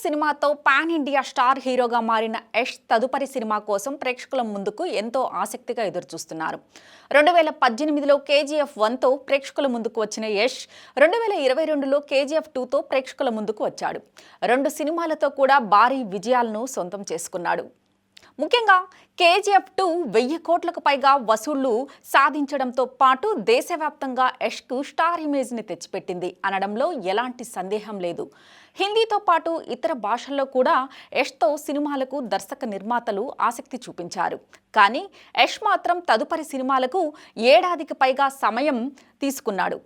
సినిమాతో pan India star హీరోగా మారిన యష్ తదుపరి సినిమా కోసం ప్రేక్షకుల ముందుకు ఎంతో ఆసక్తిగా ఎదురుచూస్తున్నారు. రెండు వేల పద్దెనిమిదిలో కేజీఎఫ్ వన్తో ప్రేక్షకుల ముందుకు వచ్చిన యష్ రెండు వేల ఇరవై రెండులో కేజీఎఫ్ టూతో ప్రేక్షకుల ముందుకు వచ్చాడు. రెండు సినిమాలతో కూడా భారీ విజయాలను సొంతం చేసుకున్నాడు. ముఖ్యంగా కేజీఎఫ్ టూ వెయ్యి కోట్లకు పైగా వసూళ్ళు సాధించడంతో పాటు దేశవ్యాప్తంగా యష్కు స్టార్ ఇమేజ్ని తెచ్చిపెట్టింది అనడంలో ఎలాంటి సందేహం లేదు. హిందీతో పాటు ఇతర భాషల్లో కూడా యష్తో సినిమాలకు దర్శక నిర్మాతలు ఆసక్తి చూపించారు. కానీ యష్ మాత్రం తదుపరి సినిమాలకు ఏడాదికి పైగా సమయం తీసుకున్నాడు.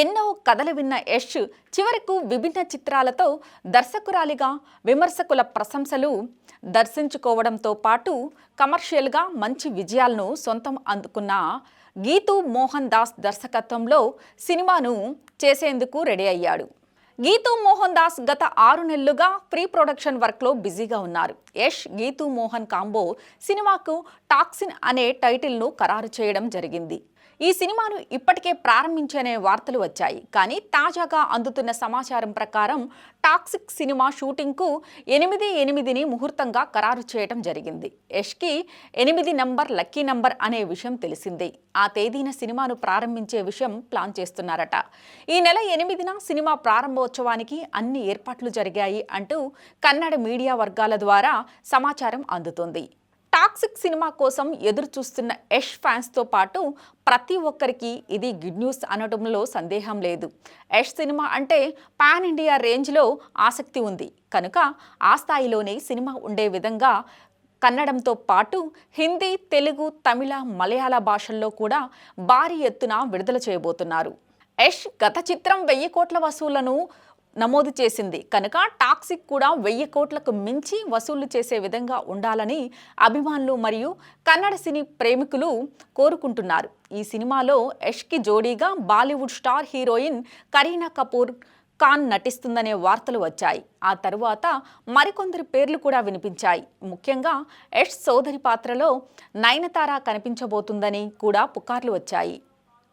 ఎన్నో కథలు విన్న యష్ చివరకు విభిన్న చిత్రాలతో దర్శకురాలిగా విమర్శకుల ప్రశంసలు దర్శించుకోవడంతో పాటు కమర్షియల్గా మంచి విజయాలను సొంతం అందుకున్న గీతూ మోహన్ దాస్ దర్శకత్వంలో సినిమాను చేసేందుకు రెడీ అయ్యాడు. గీతూ మోహన్ దాస్ గత ఆరు నెలలుగా ప్రీ ప్రొడక్షన్ వర్క్లో బిజీగా ఉన్నారు. యష్ గీతూ మోహన్ కాంబో సినిమాకు టాక్సిన్ అనే టైటిల్ను ఖరారు చేయడం జరిగింది. ఈ సినిమాను ఇప్పటికే ప్రారంభించనే వార్తలు వచ్చాయి. కానీ తాజాగా అందుతున్న సమాచారం ప్రకారం టాక్సిక్ సినిమా షూటింగ్కు ఎనిమిది ఎనిమిదిని ముహూర్తంగా ఖరారు చేయడం జరిగింది. యష్కి ఎనిమిది నంబర్ లక్కీ నంబర్ అనే విషయం తెలిసింది. ఆ తేదీన సినిమాను ప్రారంభించే విషయం ప్లాన్ చేస్తున్నారట. ఈ నెల ఎనిమిదిన సినిమా ప్రారంభోత్సవానికి అన్ని ఏర్పాట్లు జరిగాయి అంటూ కన్నడ మీడియా వర్గాల ద్వారా సమాచారం అందుతుంది. టాక్సిక్ సినిమా కోసం ఎదురు చూస్తున్న యష్ ఫ్యాన్స్తో పాటు ప్రతి ఒక్కరికి ఇది గుడ్ న్యూస్ అనడంలో సందేహం లేదు. యష్ సినిమా అంటే పాన్ ఇండియా రేంజ్లో ఆసక్తి ఉంది. కనుక ఆ స్థాయిలోనే సినిమా ఉండే విధంగా కన్నడంతో పాటు హిందీ తెలుగు తమిళ మలయాళ భాషల్లో కూడా భారీ ఎత్తున విడుదల చేయబోతున్నారు. యష్ గత చిత్రం వెయ్యి కోట్ల వసూళ్ళను నమోదు చేసింది. కనుక టాక్సిక్ కూడా వెయ్యి కోట్లకు మించి వసూళ్ళు చేసే విధంగా ఉండాలని అభిమానులు మరియు కన్నడ సినీ ప్రేమికులు కోరుకుంటున్నారు. ఈ సినిమాలో యష్కి జోడీగా Bollywood star heroine Kareena Kapoor Khan నటిస్తుందనే వార్తలు వచ్చాయి. ఆ తరువాత మరికొందరి పేర్లు కూడా వినిపించాయి. ముఖ్యంగా యష్ సోదరి పాత్రలో నయనతార కనిపించబోతుందని కూడా పుకార్లు వచ్చాయి.